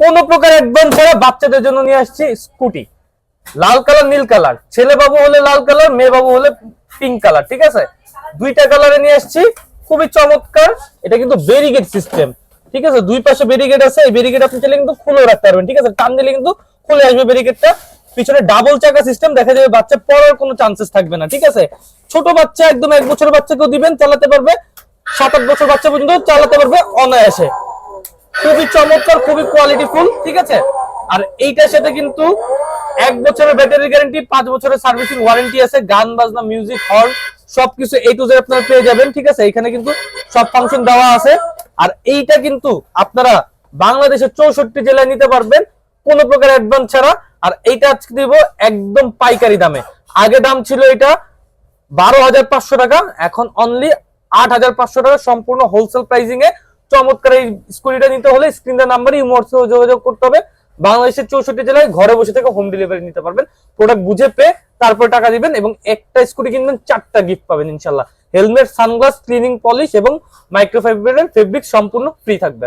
কোন প্রকার অ্যাডভান্স ছাড়া বাচ্চাদের জন্য নিয়ে আসছি স্কুটি লাল কালার নীল কালার ছেলে বাবু হলে লাল কালার মেয়ে বাবু হলে পিঙ্ক কালার ঠিক আছে? দুইটা কালারে নিয়ে আসছি। খুবই চমৎকার। এটা কিন্তু ব্যারিগেড সিস্টেম ঠিক আছে? দুই পাশে ব্যারিগেড আছে, এই ব্যারিগেড আপনি চাইলে কিন্তু খুলে রাখতে পারবেন, ঠিক আছে? টান দিলে কিন্তু খুলে আসবে ব্যারিগেডটা পিছনে ডাবল চাকা সিস্টেম দেখা যাবে, বাচ্চা পড়ার কোনো চান্সেস থাকবে না, ঠিক আছে? ছোট বাচ্চা, একদম এক বছরের বাচ্চাকেও দিবেন, চালাতে পারবে। সাত আট বছর বাচ্চা পর্যন্ত চালাতে পারবে অনায়াসে। খুবই চমৎকার, খুবই কোয়ালিটি ফুল ঠিক আছে? আর এইটার সাথে কিন্তু এক বছরের ব্যাটারি গ্যারান্টি পাঁচ বছরের সার্ভিসিং ওয়ারেন্টি আছে, গান, বাজনা মিউজিক হর্ন সবকিছু এই টু জেড আপনারা পেয়ে যাবেন, ঠিক আছে? এখানে কিন্তু সব ফাংশন দেওয়া আছে। আর এইটা কিন্তু আপনারা বাংলাদেশের চৌষট্টি জেলায় নিতে পারবেন, কোনো প্রকার অ্যাডভান্স ছাড়া। আর এইটা আজকে দিব একদম পাইকারি দামে। আগে দাম ছিল এটা বারো হাজার পাঁচশো টাকা, এখন অনলি আট হাজার পাঁচশো টাকা, সম্পূর্ণ হোলসেল প্রাইসিং এ চমৎকার এই স্কুটিটা নিতে হলে স্ক্রিনের নাম্বারে ইমোটসে যোগাযোগ করতে হবে। বাংলাদেশের চৌষট্টি জেলায় ঘরে বসে থেকে হোম ডেলিভারি নিতে পারবেন। প্রোডাক্ট বুঝে পেয়ে তারপর টাকা দিবেন এবং একটা স্কুটি কিনবেন, চারটা গিফট পাবেন ইনশাল্লাহ হেলমেট সানগ্লাস ক্লিনিং পলিশ এবং মাইক্রোফাইবারের ফেব্রিক সম্পূর্ণ ফ্রি থাকবে।